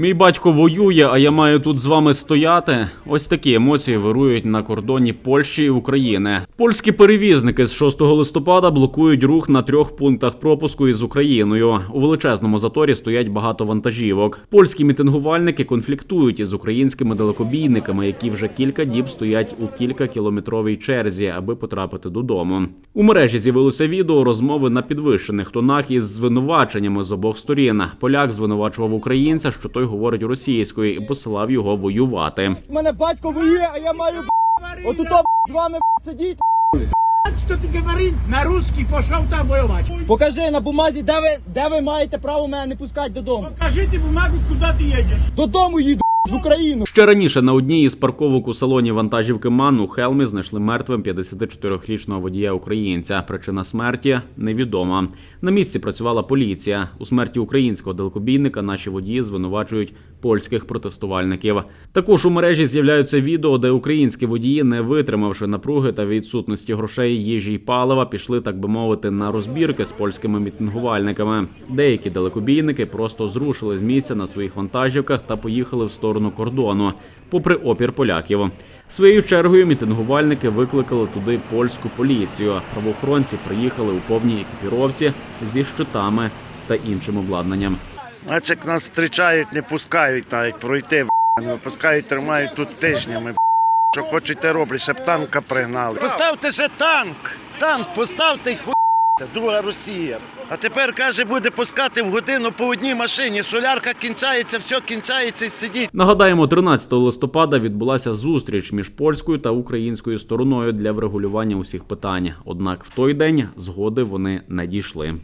Мій батько воює, а я маю тут з вами стояти. Ось такі емоції вирують на кордоні Польщі і України. Польські перевізники з 6 листопада блокують рух на трьох пунктах пропуску із Україною. У величезному заторі стоять багато вантажівок. Польські мітингувальники конфліктують із українськими далекобійниками, які вже кілька діб стоять у кількакілометровій черзі, аби потрапити додому. У мережі з'явилося відео розмови на підвищених тонах із звинуваченнями з обох сторін. Поляк звинувачував українця, що той говорить російською, і посилав його воювати. У мене батько воює, а я маю отуто з вами сидіть. Что ты говоришь? На русський, пішов там воювати. Покажи на бумазі, де ви, де ви маєте право мене не пускати додому. Покажите бумагу, куди ти їдеш. Додому їду в Україну. Ще раніше на одній із парковок у салоні вантажівки МАН у Хелмі знайшли мертвим 54-річного водія українця. Причина смерті невідома. На місці працювала поліція. У смерті українського далекобійника наші водії звинувачують польських протестувальників. Також у мережі з'являються відео, де українські водії, не витримавши напруги та відсутності грошей, їжі й палива, пішли, так би мовити, на розбірки з польськими мітингувальниками. Деякі далекобійники просто зрушили з місця на своїх вантажівках та поїхали в сторону кордону, попри опір поляків. Своєю чергою мітингувальники викликали туди польську поліцію. Правоохоронці приїхали у повній екіпіровці зі щитами та іншим обладнанням. Значить, нас зустрічають, не пускають навіть пройти, не пускають, тримають тут тижнями. Що хочуть, те роблять, щоб танка пригнали. Поставте ще танк! Танк поставте й хуй. Друга Росія. А тепер каже, буде пускати в годину по одній машині. Солярка кінчається, все кінчається і сидіть. Нагадаємо, 13 листопада відбулася зустріч між польською та українською стороною для врегулювання усіх питань. Однак в той день згоди вони не дійшли.